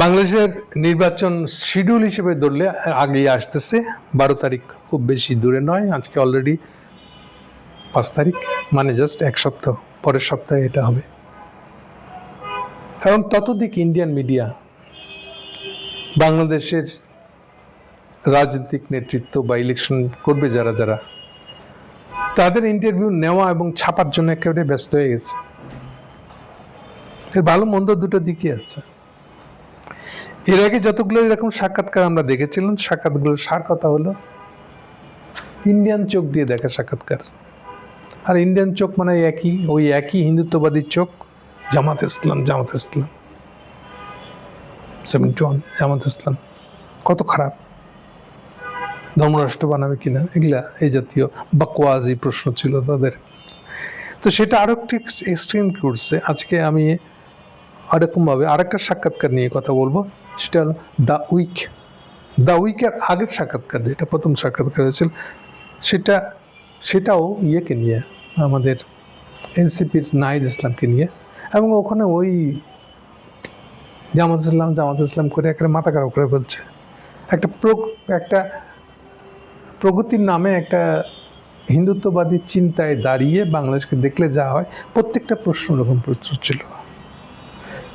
বাংলাদেশের নির্বাচন শিডিউল হিসেবে ধরলে আগেই আসতেছে। বারো তারিখ খুব বেশি দূরে নয়, আজকে অলরেডি পাঁচ তারিখ মানে জাস্ট এক সপ্তাহ, পরের সপ্তাহে এটা হবে। এবং ততদিক ইন্ডিয়ান মিডিয়া বাংলাদেশের রাজনৈতিক নেতৃত্ব বা ইলেকশন করবে যারা যারা, তাদের ইন্টারভিউ নেওয়া এবং ছাপার জন্য একেবারে ব্যস্ত হয়ে গেছে। এর ভালো মন্দ দুটো দিকই আছে। এর আগে যতগুলো এরকম সাক্ষাৎকার আমরা দেখেছিলাম, সাক্ষাৎগুলোর সার কথা হলো ইন্ডিয়ান চোখ দিয়ে দেখা সাক্ষাৎকার। আর ইন্ডিয়ান চোখ মানে একই, ওই একই হিন্দুত্ববাদী চোখ, জামাত ইসলাম জামাত ইসলাম। সেভেন্টি ওয়ান জামাত ইসলাম। কত খারাপ। ধর্মরাষ্ট্র বানাবে কিনা, এগুলা এই জাতীয় বাকওয়াজি প্রশ্ন ছিল তাদের। তো সেটা আরও একটু এক্সটেন্ড করছে আজকে আমি আরেকমভাবে আরেকটা সাক্ষাৎকার নিয়ে কথা বলব। সেটা হলো দ্য উইক দ্য উইকের আগের সাক্ষাৎকার যেটা প্রথম সাক্ষাৎকার হয়েছিল, সেটা, সেটাও ইয়েকে নিয়ে, আমাদের এনসিপির নাহিদ ইসলামকে নিয়ে এবং ওখানে ওই জামাত ইসলাম জামাত ইসলাম করে একটা মাথা খারাপ করে বলছে একটা প্র একটা প্রগতির নামে একটা হিন্দুত্ববাদী চিন্তায় দাঁড়িয়ে বাংলাদেশকে দেখলে যা হয়, প্রত্যেকটা প্রশ্ন ওরকম প্রচুর ছিল।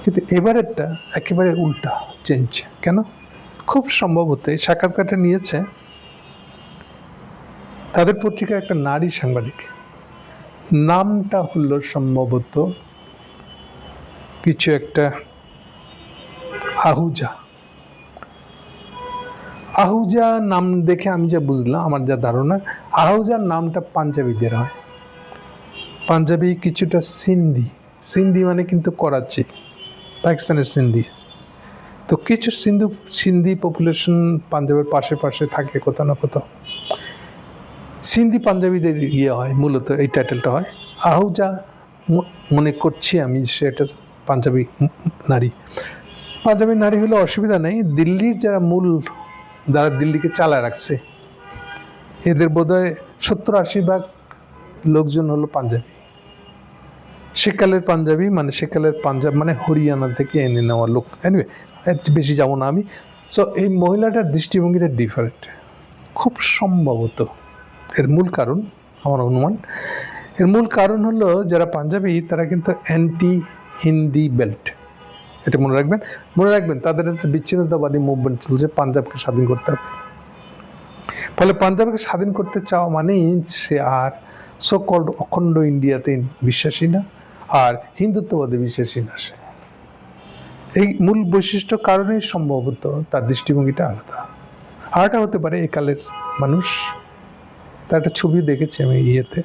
কিন্তু এবারেরটা একেবারে উল্টা। চেঞ্জ কেন? খুব সম্ভবত এই সাক্ষাৎকারটা নিয়েছে তাদের পত্রিকা একটা নারী সাংবাদিক। নামটা হলো সম্ভবত কিছু একটা আহুজা। আহুজা নাম দেখে আমি যা বুঝলাম, আমার যা ধারণা, আহুজার নামটা পাঞ্জাবিদের হয়। পাঞ্জাবি কিছুটা সিন্ধি। সিন্ধি মানে কিন্তু করাচি, পাকিস্তানের সিন্ধি। তো কিছু সিন্ধু, সিন্ধি পপুলেশন পাঞ্জাবের পাশে পাশে থাকে কোথাও না কোথাও। সিন্ধি পাঞ্জাবিদের ইয়ে হয়, মূলত এই টাইটেলটা হয়। আহুজা মনে করছি আমি সেটা পাঞ্জাবি নারী। পাঞ্জাবি নারী হলে অসুবিধা নেই, দিল্লির যারা মূল, যারা দিল্লিকে চালায় রাখছে, এদের বোধহয় সত্তর আশি ভাগ লোকজন হলো পাঞ্জাবি। সেকালের পাঞ্জাবি মানে সেকালের পাঞ্জাব মানে হরিয়ানা থেকে এনে নেওয়া লোক। এনিওয়ে বেশি যাব না আমি। সো এই মহিলাটার দৃষ্টিভঙ্গিটা ডিফারেন্ট খুব সম্ভবত এর মূল কারণ, আমার অনুমান। এর মূল কারণ হলো, যারা পাঞ্জাবি, তারা কিন্তু অ্যান্টি হিন্দি বেল্ট এটা মনে রাখবেন? মনে রাখবেন, তাদের একটা বিচ্ছিন্নতাবাদী মুভমেন্ট চলছে, পাঞ্জাবকে স্বাধীন করতে হবে। ফলে পাঞ্জাবকে স্বাধীন করতে চাওয়া মানেই সে আর সকল অখণ্ড ইন্ডিয়াতে বিশ্বাসী না, আর হিন্দুত্ববাদে বিশ্বাসী না সে। এই মূল বৈশিষ্ট্য কারণেই সম্ভবত তার দৃষ্টিভঙ্গিটা আলাদা। আরটা হতে পারে এই কালের মানুষ। তার একটা ছবি দেখেছি আমি ইয়েতে।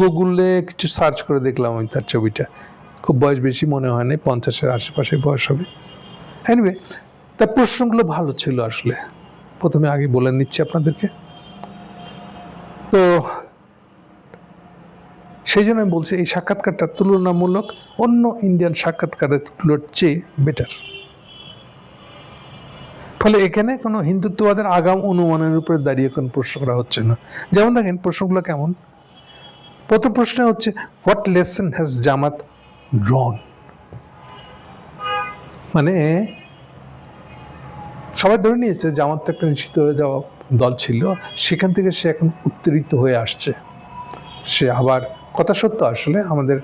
গুগলে কিছু সার্চ করে দেখলাম আমি তার ছবিটা। খুব বয়স বেশি মনে হয় না পঞ্চাশের আশেপাশে বয়স হবে। এনিওয়ে তার প্রশ্নগুলো ভালো ছিল আসলে। প্রথমে আগে বলে নিচ্ছি আপনাদেরকে। তো সেই জন্য আমি বলছি এই সাক্ষাৎকারটা তুলনামূলক অন্য ইন্ডিয়ান সাক্ষাৎকারের তুলোর চেয়ে বেটার ফলে এখানে কোনো হিন্দুত্ববাদের আগাম অনুমানের উপরে দাঁড়িয়ে কোনো প্রশ্ন করা হচ্ছে না। যেমন দেখেন, প্রশ্নগুলো কেমন? প্রথম প্রশ্ন হচ্ছে what lesson has Jamaat drawn মানে সবাই ধরে নিয়েছে জামাত একটা নিশ্চিত হয়ে যাওয়া দল ছিল, সেখান থেকে সে এখন উত্তরিত হয়ে আসছে। সে আবার কথা সত্য, আসলে আমাদের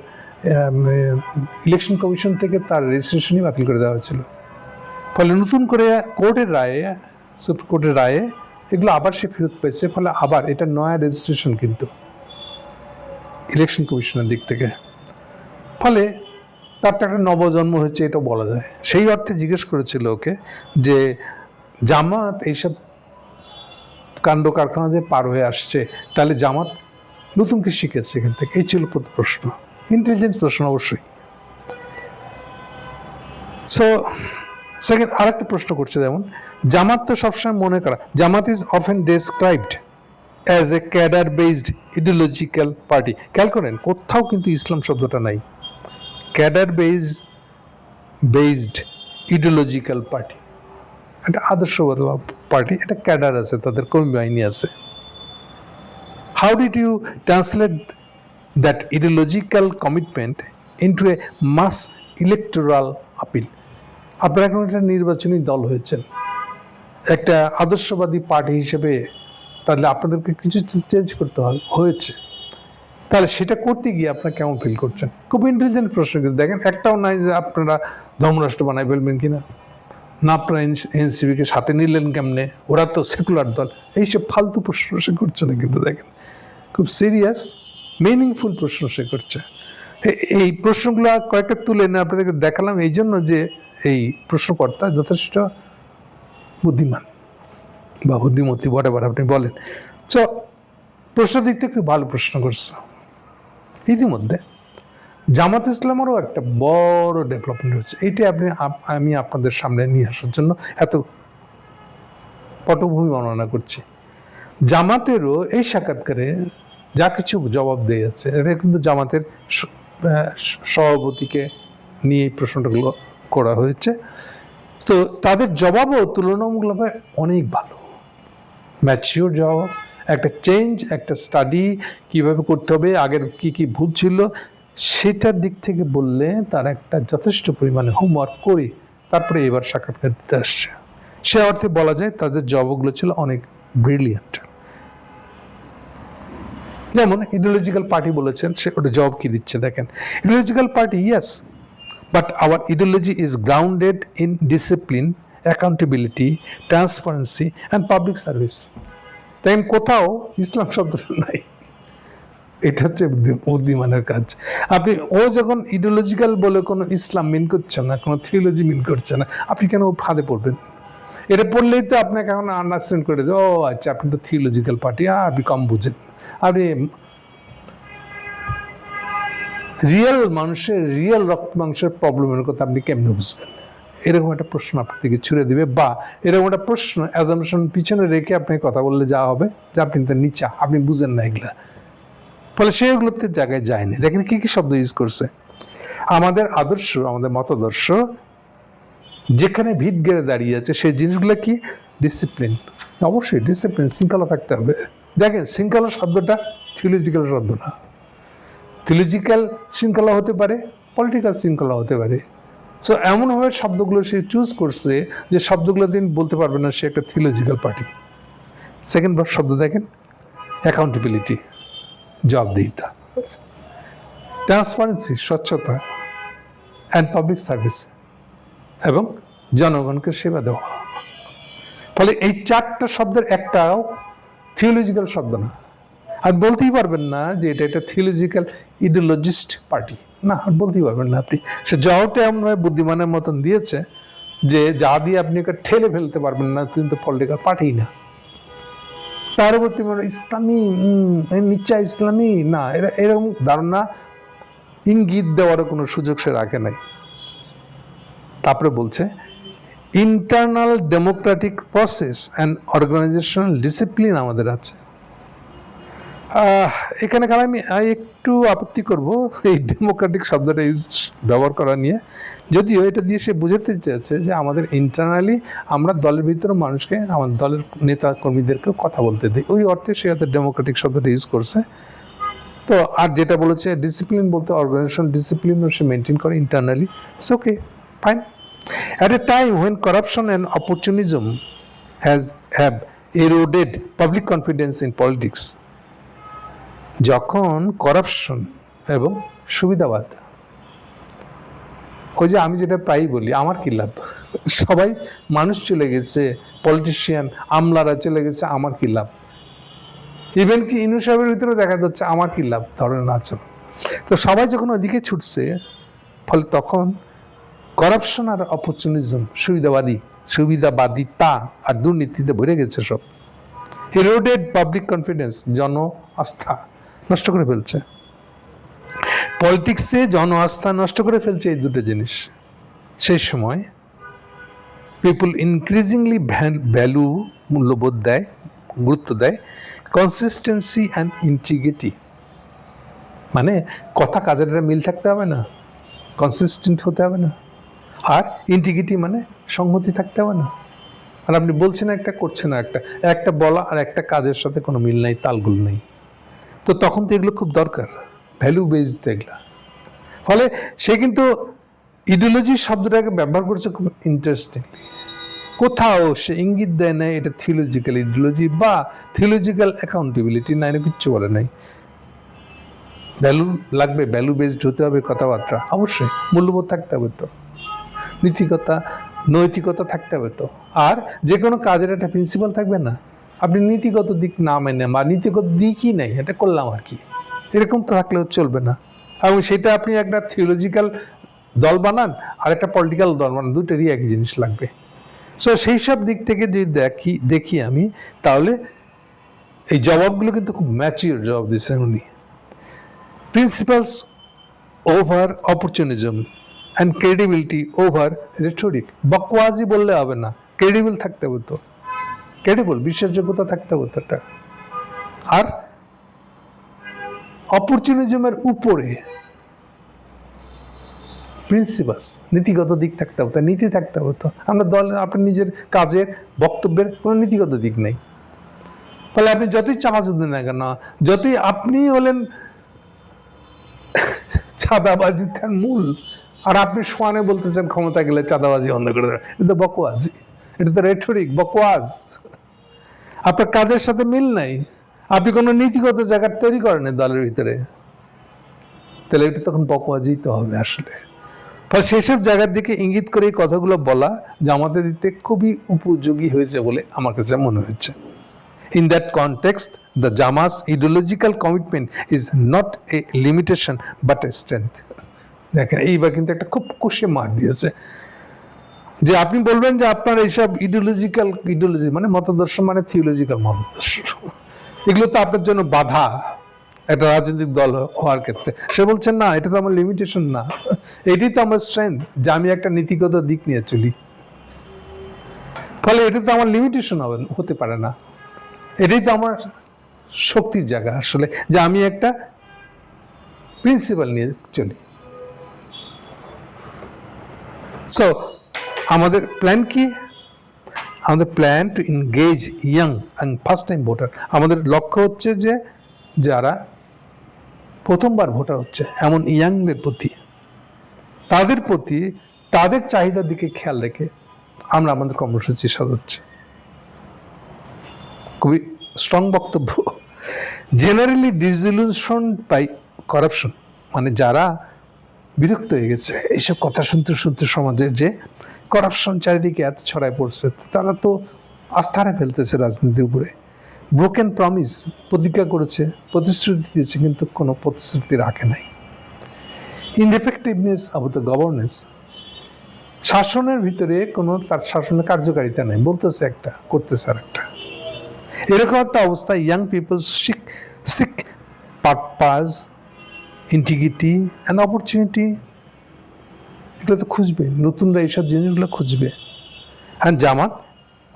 ইলেকশন কমিশন থেকে তার রেজিস্ট্রেশনই বাতিল করে দেওয়া হয়েছিল। ফলে নতুন করে কোর্টের রায়ে, সুপ্রিম কোর্টের রায়ে এগুলো আবার সে ফেরত পেয়েছে, ফলে আবার এটা নয়া রেজিস্ট্রেশন কিন্তু ইলেকশন কমিশনের দিক থেকে। ফলে তার তো একটা নবজন্ম হয়েছে এটা বলা যায়। সেই অর্থে জিজ্ঞেস করেছিল ওকে যে, জামাত এইসব কাণ্ড কারখানা যে পার হয়ে আসছে, তাহলে জামাত নতুন কি শিখেছে এখান থেকে। এই ছিল প্রশ্ন। ইন্টেলিজেন্স প্রশ্ন অবশ্যই। সো সেকেন্ড আরেকটা প্রশ্ন করছে যেমন, জামাত তো সবসময় মনে করা, Jamaat is often described as a cadre based ideological party খেয়াল করেন, কোথাও কিন্তু ইসলাম শব্দটা নাই। Cadre based based ideological party একটা আদর্শবাদ পার্টি একটা ক্যাডার আছে, তাদের কর্মী বাহিনী আছে। How did you translate that ideological commitment into a mass electoral appeal আপনারা এখন একটা নির্বাচনী দল হয়েছেন। একটা আদর্শবাদী পার্টি হিসেবে তাহলে আপনাদেরকে কিছু চেঞ্জ করতে হয়, হয়েছে। তাহলে সেটা করতে গিয়ে আপনারা কেমন ফিল করছেন? খুব ইন্টেলিজেন্ট প্রশ্ন কিন্তু। দেখেন, একটাও নাই যে আপনারা ধর্মরাষ্ট্র বানাই ফেলবেন কিনা। না, আপনারা এনসিবিকে সাথে নিলেন কেমনে? ওরা তো সেকুলার দল। এইসব ফালতু প্রশ্ন করছে না কিন্তু, দেখেন। খুব সিরিয়াস মিনিংফুল প্রশ্ন সে করছে। এই প্রশ্নগুলো কয়েকটা তুলে এনে আপনাদেরকে দেখালাম এই জন্য যে এই প্রশ্নকর্তা যথেষ্ট বুদ্ধিমান বা বুদ্ধিমতী বটে আপনি বলেন। চ প্রশ্ন দিক থেকে ভালো প্রশ্ন করছে। ইতিমধ্যে জামাত ইসলামেরও একটা বড় ডেভেলপমেন্ট হয়েছে। এইটা আপনি, আপ- আমি আপনাদের সামনে নিয়ে আসার জন্য এত পটভূমি বর্ণনা করছি। জামাতেরও এই সাক্ষাৎকারে যা কিছু জবাব দিয়ে যাচ্ছে এটা কিন্তু জামাতের সভাপতিকে নিয়ে এই প্রশ্নটাগুলো করা হয়েছে। তো তাদের জবাবও তুলনামূলকভাবে অনেক ভালো। ম্যাচিওর জবাব, একটা চেঞ্জ একটা স্টাডি কীভাবে করতে হবে, আগের কি কি ভুল ছিল, সেটার দিক থেকে বললে তার একটা যথেষ্ট পরিমাণে হোমওয়ার্ক করে তারপরে এবার সাক্ষাৎকার দিতে আসছে। সে অর্থে বলা যায় তাদের জবাবগুলো ছিল অনেক ব্রিলিয়ান্ট যেমন ইডিওলজিক্যাল পার্টি বলেছেন, সে ওটা জবাব কি দিচ্ছে দেখেন। Ideological party yes but our ideology is grounded in discipline accountability transparency and public service দেখেন কোথাও ইসলাম শব্দটা নাই। এটা হচ্ছে বুদ্ধিমানের কাজ। আপনি ও যখন ইডিওলজিক্যাল বলে কোনো ইসলাম মিন করছে না, কোনো থিওলজি মিন করছে না, আপনি কেন ও ফাঁদে পড়বেন? এটা পড়লেই তো আপনাকে এখন আন্ডারস্ট্যান্ড করে দেবে, ও আচ্ছা আপনি তো থিওলজিক্যাল পার্টি আর আপনি কম বুঝেন। আপনি রিয়েল মানুষের রিয়েল রক্ত মাংসের প্রবলেমের কথা আপনি কেমনে বুঝবেন? এরকম একটা প্রশ্ন আপনার থেকে ছুড়ে দিবে, বা এরকম একটা প্রশ্ন অ্যাজামশন পিছনে রেখে আপনি কথা বললে যা হবে, যে আপনি তো নিচা, আপনি বুঝেন না এগুলা। ফলে সেগুলোতে জায়গায় যায়নি। দেখেন কি কি শব্দ ইউজ করছে? আমাদের আদর্শ, আমাদের মতাদর্শ, যেখানে ভিত গেড়ে দাঁড়িয়ে আছে, সেই জিনিসগুলো কি? ডিসিপ্লিন অবশ্যই ডিসিপ্লিন শৃঙ্খলা থাকতে হবে। দেখেন, শৃঙ্খলা শব্দটা থিওলজিক্যাল শব্দ না। থিওলজিক্যাল শৃঙ্খলা হতে পারে পলিটিক্যাল শৃঙ্খলা হতে পারে। সো এমনভাবে শব্দগুলো সে চুজ করছে যে শব্দগুলো দিন বলতে পারবে না, সে একটা থিওলজিক্যাল পার্টি সেকেন্ড শব্দ দেখেন অ্যাকাউন্টেবিলিটি জবাবদিহিতা। ট্রান্সপারেন্সি স্বচ্ছতা অ্যান্ড পাবলিক সার্ভিস এবং জনগণকে সেবা দেওয়া। ফলে এই চারটা শব্দের একটাও থিওলজিক্যাল শব্দ না আর বলতেই পারবেন না যে এটা একটা থিওলজিক্যাল ইডিওলজিস্ট পার্টি না, আর বলতেই পারবেন না আপনি। সে জবাবটা এমনভাবে বুদ্ধিমানের মতন দিয়েছে যে যা দিয়ে আপনি ওকে ঠেলে ফেলতে পারবেন না কিন্তু পলিটিক্যাল পার্টি না। পরবর্তী মানে ইসলামী নিচ্চা ইসলামী। না, এরা, এরকম ধারণা ইঙ্গিত দেওয়ারও কোনো সুযোগ সে রাখে নাই। তারপরে বলছে internal democratic process and organisational discipline আমাদের আছে। এখানে কারণ আমি একটু আপত্তি করব এই ডেমোক্রেটিক শব্দটা ইউজ ব্যবহার করা নিয়ে। যদিও এটা দিয়ে সে বুঝাতে চেয়েছে যে আমাদের ইন্টারনালি আমরা দলের ভিতরে মানুষকে আমাদের দলের নেতা কর্মীদেরকে কথা বলতে দিই। ওই অর্থে সে হয়তো ডেমোক্রেটিক শব্দটা ইউজ করছে। তো আর যেটা বলেছে ডিসিপ্লিন বলতে অর্গানাইজেশন ডিসিপ্লিনও সে মেনটেন করে internally it's okay fine at a time when corruption and opportunism has have eroded public confidence in politics যখন করাপশন এবং সুবিধাবাদ ওই যে আমি যেটা প্রায়ই বলি, আমার কি লাভ? সবাই মানুষ চলে গেছে পলিটিশিয়ান আমলারা চলে গেছে, আমার কি লাভ? ইভেন কি ইনু ভিতরে দেখা যাচ্ছে, আমার কি লাভ? ধরনের আচরণ তো সবাই যখন ওদিকে ছুটছে, ফলে তখন করাপশন আর অপরচুনিজম সুবিধাবাদী সুবিধাবাদিতা আর দুর্নীতিতে ভরে গেছে সব। এরোডেড পাবলিক কনফিডেন্স জন আস্থা নষ্ট করে ফেলছে। পলিটিক্সে জন আস্থা নষ্ট করে ফেলছে এই দুটো জিনিস। সেই সময় পিপুল ইনক্রিজিংলি ভ্যালু মূল্যবোধ দেয়, গুরুত্ব দেয় কনসিস্টেন্সি অ্যান্ড ইন্টিগ্রিটি মানে কথা কাজের মিল থাকতে হবে না কনসিস্টেন্ট হতে হবে না। আর ইন্টিগ্রিটি মানে সংহতি থাকতে হবে না। আর আপনি বলছেন একটা, করছেন না একটা। একটা বলা আর একটা কাজের সাথে কোনো মিল নাই, তালগুল নেই। তো তখন তো এগুলো খুব দরকার। ভ্যালু বেসড এগুলা। ফলে সে কিন্তু ইডিওলজি শব্দটাকে ব্যবহার করছে খুব ইন্টারেস্টিংলি কোথাও সে ইঙ্গিত দেয় না এটা থিওলজিক্যাল ইডিওলজি বা থিওলজিক্যাল অ্যাকাউন্টেবিলিটি না, এটা কিচ্ছু বলে নাই। ভ্যালু লাগবে ভ্যালু বেসড হতে হবে কথাবার্তা। অবশ্যই, মূল্যবোধ থাকতে হবে তো। নীতিকতা, নৈতিকতা থাকতে হবে তো। আর যে কোনো কাজের একটা প্রিন্সিপাল থাকবে না। আপনি নীতিগত দিক না মেনে বা নীতিগত দিকই নেই, এটা করলাম আর কি। এরকম তো থাকলেও চলবে না। এবং সেটা আপনি একটা থিওলজিক্যাল দল বানান আর একটা পলিটিক্যাল দল বানান দুটোরই এক জিনিস লাগবে। সো সেই সব দিক থেকে যদি দেখি দেখি আমি, তাহলে এই জবাবগুলো কিন্তু খুব ম্যাচিওর জবাব দিচ্ছেন উনি। Principles over opportunism and credibility over rhetoric বকওয়াজি বললে হবে না ক্রেডিবল থাকতে হবে তো। ক্রেডিবল বিশ্বাসযোগ্যতা থাকতে হবে তো একটা। আর অপরচুনিজমের উপরে প্রিন্সিপালস নীতিগত দিক থাকতে হবে নীতি থাকতে হবে তো। আমরা দল, আপনার নিজের কাজের, বক্তব্যের কোনো নীতিগত দিক নেই। ফলে আপনি যতই চাপাচু দেন না কেন, যতই আপনি হলেন চাঁদাবাজি তার মূল আর আপনি সোয়ানে বলতেছেন ক্ষমতা গেলে চাঁদাবাজি বন্ধ করে দেবে এটা তো এটা তো রেটরিক বকওয়াজ। আপনার কাজের সাথে মিল নাই। আপনি কোনো নীতিগত জায়গা তৈরি করেন দলের ভিতরে। তাহলে এটা তখন বকওয়াজি তো হবে আসলে। ফলে সেসব জায়গার দিকে ইঙ্গিত করে এই কথাগুলো বলা জামাতে দিতে খুবই উপযোগী হয়েছে বলে আমার কাছে মনে হয়েছে In that context, the Jama's ideological commitment is not a limitation but a strength. দেখেন, এইবার কিন্তু একটা খুব কুশে মার দিয়েছে। যে আপনি বলবেন যে আপনার এইসব ইডিওলজিক্যাল ইডিওলজি মানে মতাদর্শ মানে থিওলজিক্যাল মতাদর্শ। এগুলো তো আপনার জন্য বাধা। একটা রাজনৈতিক দল হওয়ার ক্ষেত্রে। সে বলছেন না, এটা তো আমার লিমিটেশন না। এটাই তো আমার স্ট্রেংথ যে আমি একটা নীতিগত দিক নিয়ে চলি। ফলে এটা তো আমার লিমিটেশন হবে, হতে পারে না। এটাই তো আমার শক্তির জায়গা আসলে, যে আমি একটা প্রিন্সিপাল নিয়ে চলি। সো আমাদের প্ল্যান কি? আমাদের plan to engage young and first time voter আমাদের লক্ষ্য হচ্ছে যে, যারা প্রথমবার ভোটার হচ্ছে, এমন ইয়াংদের প্রতি, তাদের প্রতি তাদের চাহিদার দিকে খেয়াল রেখে আমরা আমাদের কর্মসূচি সাজাচ্ছি। খুবই স্ট্রং বক্তব্য। জেনারেলি ডিজলিউশন বাই করাপশন মানে যারা বিরক্ত হয়ে গেছে। এইসব কথা শুনতে শুনতে সমাজে যে করাপশন চারিদিকে এত ছড়ায় পড়ছে, তারা তো আস্থারে ফেলতেছে রাজনীতির উপরে। ব্রোকেন প্রমিস প্রতিজ্ঞা করেছে, প্রতিশ্রুতি দিয়েছে, কিন্তু কোনো প্রতিশ্রুতি রাখে নাই। ইনএফেক্টিভনেস অব দ্য গভর্নেন্স শাসনের ভিতরে কোনো তার শাসনের কার্যকারিতা নেই, বলতেছে একটা, করতেছে আর একটা এরকম একটা অবস্থায় young people seek seek purpose integrity and opportunity এগুলো তো খুঁজবে, নতুনরা এইসব জিনিসগুলো খুঁজবে। And Jamaat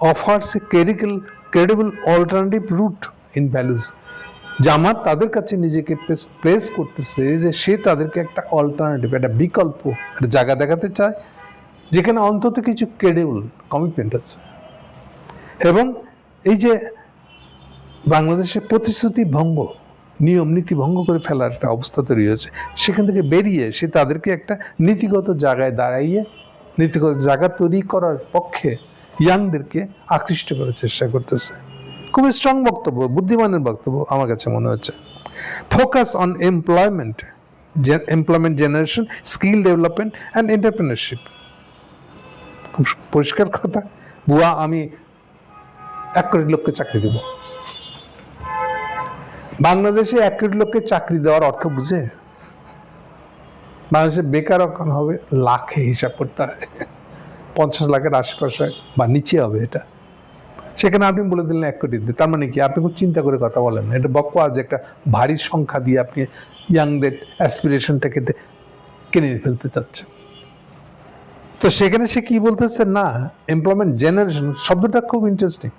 offers a credible credible alternative root in values Jamaat তাদের কাছে নিজেকে প্লেস করতেছে যে সে তাদেরকে একটা অল্টারনেটিভ একটা বিকল্প একটা জায়গা দেখাতে চায়, যেখানে অন্তত কিছু ক্রেডিবল কমিটমেন্ট আছে। এবং এই যে বাংলাদেশে প্রতিশ্রুতি ভঙ্গ নিয়ম নীতি ভঙ্গ করে ফেলার একটা অবস্থা তৈরি হয়েছে। সেখান থেকে বেরিয়ে সে তাদেরকে একটা নীতিগত জায়গায় দাঁড়াইয়ে, নীতিগত জায়গা তৈরি করার পক্ষে ইয়াংদেরকে আকৃষ্ট করার চেষ্টা করতেছে। খুবই স্ট্রং বক্তব্য, বুদ্ধিমানের বক্তব্য আমার কাছে মনে হচ্ছে। Focus on employment employment generation skill development and entrepreneurship খুব পরিষ্কার কথা। বুয়া, আমি এক কোটি লোককে চাকরি দেবো। বাংলাদেশে এক কোটি লোককে চাকরি দেওয়ার অর্থ বুঝে? বাংলাদেশে বেকার এখন হবে, লাখে হিসাব করতে হয়। পঞ্চাশ লাখের আশেপাশে বা নিচে হবে এটা। সেখানে আপনি বলে দিলেন এক কোটি। দিতে তার মানে কি? আপনি খুব চিন্তা করে কথা বলেন এটা বকওয়াজ একটা ভারী সংখ্যা দিয়ে আপনি ইয়াংদের অ্যাসপিরেশনটাকে কিনে ফেলতে চাচ্ছেন। তো সেখানে সে কি বলতেছে? না এমপ্লয়মেন্ট জেনারেশন শব্দটা খুব ইন্টারেস্টিং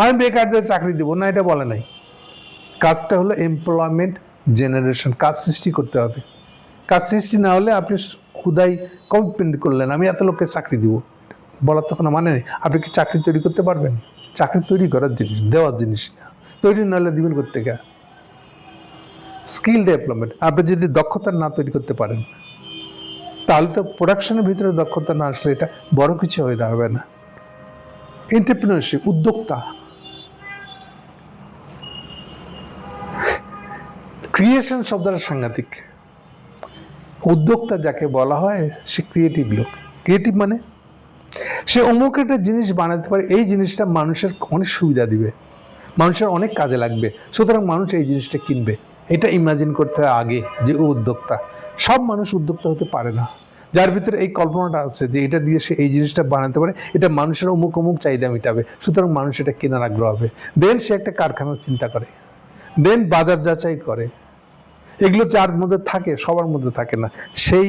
আমি বেকারদের চাকরি দেবো। না, এটা বলে নাই। কাজটা হলো এমপ্লয়মেন্ট জেনারেশন কাজ সৃষ্টি করতে হবে। কাজ সৃষ্টি না হলে আপনি খুদাই কমিটমেন্ট করলেন, আমি এত লোককে চাকরি দিব। বলার তো কোনো মানে নেই। আপনি কি চাকরি তৈরি করতে পারবেন? চাকরি তৈরি করার জিনিস, দেওয়ার জিনিস না। তৈরি না হলে দিবেন করতে গা স্কিল ডেভেলপমেন্ট আপনি যদি দক্ষতা না তৈরি করতে পারেন, তাহলে তো প্রোডাকশনের ভিতরে দক্ষতা না আসলে এটা বড় কিছু হয়ে দাঁড়াবে না। এন্টারপ্রিনারশিপ উদ্যোক্তা ক্রিয়েশন শব্দটা সাংঘাতিক। উদ্যোক্তা যাকে বলা হয়, সে ক্রিয়েটিভ লোক। ক্রিয়েটিভ মানে সে অমুক একটা জিনিস বানাতে পারে, এই জিনিসটা মানুষের অনেক সুবিধা দিবে। মানুষের অনেক কাজে লাগবে। সুতরাং মানুষ এই জিনিসটা কিনবে। এটা ইমাজিন করতে হয় আগে যে ও উদ্যোক্তা। সব মানুষ উদ্যোক্তা হতে পারে না। যার ভিতরে এই কল্পনাটা আছে যে এটা দিয়ে সে এই জিনিসটা বানাতে পারে, এটা মানুষের অমুক অমুক চাহিদা মেটাবে। সুতরাং মানুষ এটা কেনার আগ্রহ হবে। দেন সে একটা কারখানার চিন্তা করে। দেন বাজার যাচাই করে। এগুলো যার মধ্যে থাকে, সবার মধ্যে থাকে না। সেই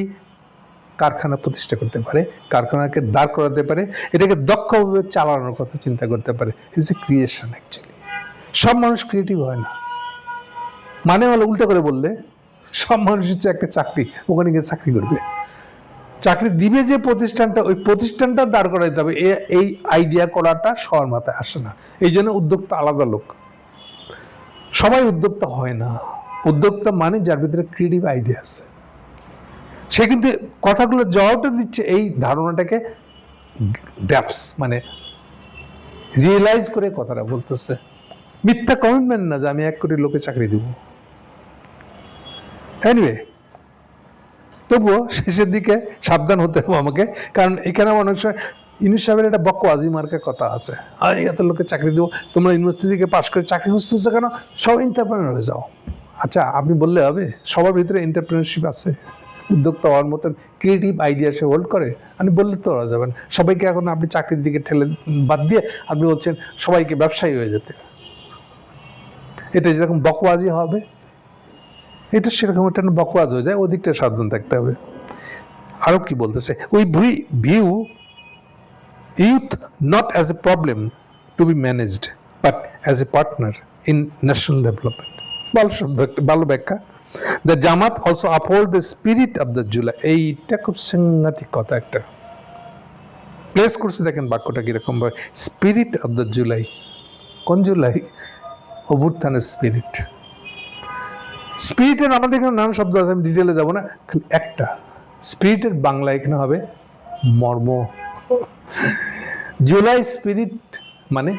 কারখানা প্রতিষ্ঠা করতে পারে, কারখানাকে দাঁড় করাতে পারে, এটাকে দক্ষভাবে চালানোর কথা চিন্তা করতে পারে। ইজ এ ক্রিয়েশন অ্যাকচুয়ালি সব মানুষ ক্রিয়েটিভ হয় না। মানে হলো উল্টো করে বললে, সব মানুষ হচ্ছে একটা চাকরি, ওখানে গিয়ে চাকরি করবে। চাকরি দিবে যে প্রতিষ্ঠানটা, ওই প্রতিষ্ঠানটা দাঁড় করাইতে হবে। এই আইডিয়া করাটা সবার মাথায় আসে না। এই জন্য উদ্যোক্তা আলাদা লোক। সবাই উদ্যোক্তা হয় না। উদ্যোক্তা মানে যার ভিতরে ক্রিয়েটিভ আইডিয়া আছে। সে কিন্তু কথাগুলো জবাবটা দিচ্ছে, এই ধারণাটাকে ড্যাপস মানে রিয়েলাইজ করে কথাটা বলতেছে। মিথ্যা কমিটমেন্ট না যে আমি এক কোটি লোকে চাকরি দিব। এনিওয়ে তবুও শেষের দিকে সাবধান হতে হবে আমাকে, কারণ এখানে অনেক সময় ইউনুস সাহেবের একটা বক্ক আজি মার্কের কথা আছে। আর এত লোকে চাকরি দেবো, তোমরা ইউনিভার্সিটি থেকে পাশ করে চাকরি খুঁজতেছো কেন? সব এন্টারপ্রেনার হয়ে যাও। আচ্ছা আপনি বললে হবে, সবার ভিতরে এন্টারপ্রেনারশিপ আছে, উদ্যোক্তা হওয়ার মতন ক্রিয়েটিভ আইডিয়া সে হোল্ড করে, আপনি বললে তো ওরা যাবেন। সবাইকে এখন আপনি চাকরির দিকে ঠেলে বাদ দিয়ে আপনি বলছেন সবাইকে ব্যবসায়ী হয়ে যেতে। এটা যেরকম বকবাজি হবে, এটা সেরকম একটা বকওয়াজ হয়ে যায়, ওদিকটা সাবধান থাকতে হবে। আরও কি বলতেছে we view youth not as a problem to be managed but as a partner in national development ভালো ব্যাখ্যা। The Jamaat also the spirit of the July এইটা খুব সাংঘাতিক কথা একটা। প্লেস করছে, দেখেন বাক্যটা কীরকম ভাবে। স্পিরিট অফ দ্য জুলাই কোন জুলাই অভ্যুত্থানের স্পিরিট স্পিরিটের আমাদের এখানে নানান শব্দ আছে, আমি ডিটেলে যাব না। খালি একটা। স্পিরিটের বাংলা এখানে হবে মর্ম। জুলাই স্পিরিট মানে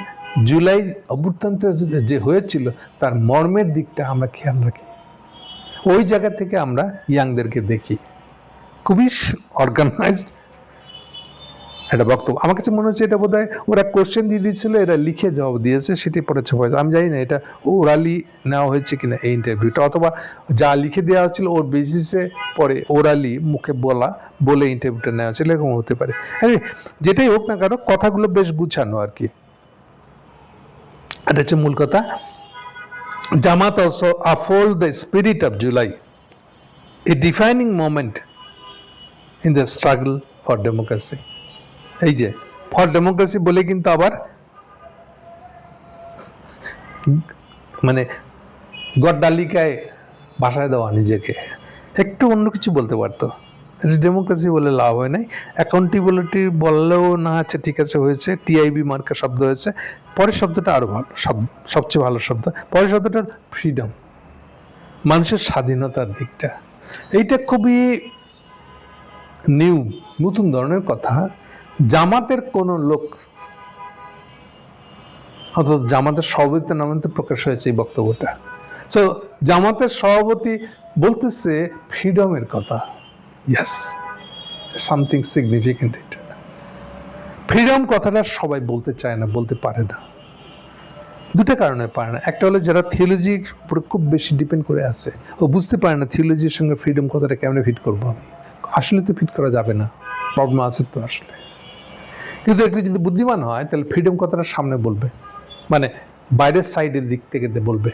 জুলাই অভ্যুত্থানটা যে হয়েছিল, তার মর্মের দিকটা আমরা খেয়াল রাখি। ওই জায়গা থেকে আমরা ইয়াংদেরকে দেখি। খুবই অর্গানাইজড একটা বক্তব্য। আমার কাছে মনে হচ্ছে এটা বোধ হয় ওরা কোশ্চেন দিয়ে দিয়েছিল, এরা লিখে জবাব দিয়েছে, সেটি পরে ছাপা আমি জানি না এটা ওরালি নেওয়া হয়েছে কিনা এই ইন্টারভিউটা অথবা যা লিখে দেওয়া হচ্ছিল ওর বেসিসে পরে ওরালি মুখে বলা বলে ইন্টারভিউটা নেওয়া হচ্ছিল এরকম হতে পারে। আরে, যেটাই হোক না কেন, কথাগুলো বেশ গুছানো আর কি। এটা হচ্ছে মূল কথা। Jamaat also uphold the spirit of July a defining moment in the struggle for democracy এই যে ফর ডেমোক্রেসি বলে কিন্তু আবার মানে গড্ডালিকায় ভাষায় দেওয়া নিজেকে। একটু অন্য কিছু বলতে পারতো। ডেমোক্রেসি বলে লাভ হয় নাই। অ্যাকাউন্টেবিলিটি বললেও না আছে ঠিক আছে, হয়েছে। টিআইবি মার্কা শব্দ হয়েছে। পরের শব্দটা আরও ভালো সবচেয়ে ভালো শব্দ। পরের শব্দটা ফ্রিডম মানুষের স্বাধীনতার দিকটা। এইটা খুবই নিউ নতুন ধরনের কথা। জামাতের কোন লোক অর্থাৎ জামাতের সভাপতির নামে তো প্রকাশ হয়েছে এই বক্তব্যটা। সো জামাতের সভাপতি বলতেছে ফ্রিডমের কথা। ইয়াস সামথিং সিগনিফিকেন্ট এটা ফ্রিডম কথাটা সবাই বলতে চায় না, বলতে পারে না। দুটো কারণে পারে না। একটা হলো যারা থিওলজির উপরে খুব বেশি ডিপেন্ড করে আছে, ও বুঝতে পারে না থিওলজির সঙ্গে ফ্রিডম কথাটা কেমনে ফিট করব আমি। আসলে তো ফিট করা যাবে না প্রবলেম আছে তো আসলে। কিন্তু একটু যদি বুদ্ধিমান হয়, তাহলে ফ্রিডম কথাটা সামনে বলবে। মানে বাইরের সাইডের দিক থেকে বলবে।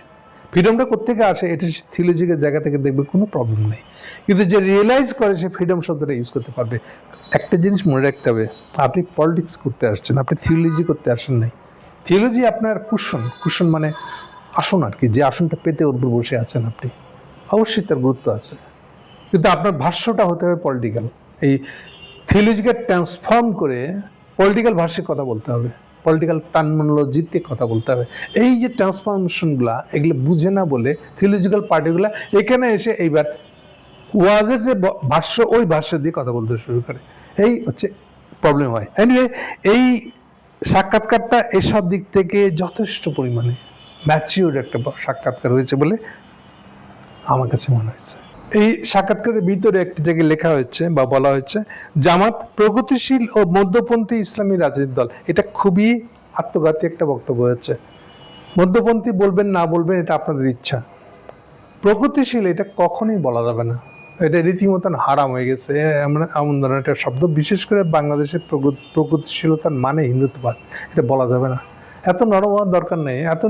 ফ্রিডমটা কোথেকে আসে? এটা থিওলজিকের জায়গা থেকে দেখবে, কোনো প্রবলেম নেই। কিন্তু যে রিয়েলাইজ করে, সে ফ্রিডম শব্দটা ইউজ করতে পারবে। একটা জিনিস মনে রাখতে হবে, আপনি পলিটিক্স করতে আসছেন, আপনি থিওলজি করতে আসেন নাই। থিওলজি আপনার কুশন কুশন মানে আসন আর কি, যে আসনটা পেতে ওর বসে আছেন আপনি। অবশ্যই তার গুরুত্ব আছে। কিন্তু আপনার ভাষ্যটা হতে হবে পলিটিক্যাল এই থিওলজিকে ট্রান্সফর্ম করে পলিটিক্যাল ভাষ্যে কথা বলতে হবে। পলিটিক্যাল টার্মিনোলজিতে কথা বলতে হবে। এই যে ট্রান্সফরমেশনগুলা এগুলো বুঝে না বলে থিওলজিক্যাল পার্টিগুলা এখানে এসে এইবার ওয়াজের যে ভাষ্য, ওই ভাষ্য দিয়ে কথা বলতে শুরু করে। এই হচ্ছে প্রবলেম হয়। এনিওয়ে এই সাক্ষাৎকারটা এসব দিক থেকে যথেষ্ট পরিমাণে ম্যাচিওর একটা সাক্ষাৎকার হয়েছে বলে আমার কাছে মনে হয়েছে। এই সাক্ষাৎকারের ভিতরে একটি জায়গায় লেখা হয়েছে বা বলা হয়েছে, জামাত প্রগতিশীল ও মধ্যপন্থী ইসলামী রাজনীতি দল। এটা খুবই আত্মঘাতী একটা বক্তব্য হয়েছে। মধ্যপন্থী বলবেন, না বলবেন, এটা আপনাদের ইচ্ছা। প্রগতিশীল, এটা কখনোই বলা যাবে না। এটা রীতিমতন হারাম হয়ে গেছে। এমন এমন ধরনের একটা শব্দ, বিশেষ করে বাংলাদেশের প্রগত- প্রগতিশীলতার মানে হিন্দুত্ববাদ। এটা বলা যাবে না। এত নরম হওয়ার দরকার নেই। এত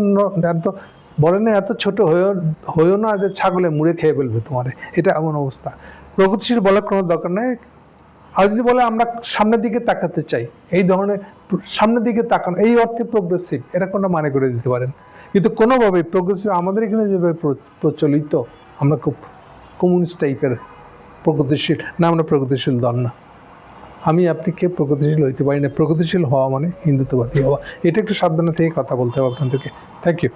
এত বলে না, এত ছোট হয়েও হয়েও না যে ছাগলে মুড়ে খেয়ে ফেলবে তোমারে। এটা এমন অবস্থা। প্রগতিশীল বলার কোনো দরকার নেই। আর যদি বলে, আমরা সামনের দিকে তাকাতে চাই। এই ধরনের সামনের দিকে তাকানো, এই অর্থে প্রোগ্রেসিভ এটা কোনো মানে করে দিতে পারেন। কিন্তু কোনোভাবেই প্রোগ্রেসিভ আমাদের এখানে যেভাবে প্রচলিত, আমরা খুব কমিউনিস্ট টাইপের প্রগতিশীল, না, আমরা প্রগতিশীল দল না। আমি, আপনি কে? প্রগতিশীল হইতে পারি না। প্রগতিশীল হওয়া মানে হিন্দুত্ববাদী হওয়া। এটা একটু সাবধানে থেকে কথা বলতে হবে আপনাদেরকে। Thank you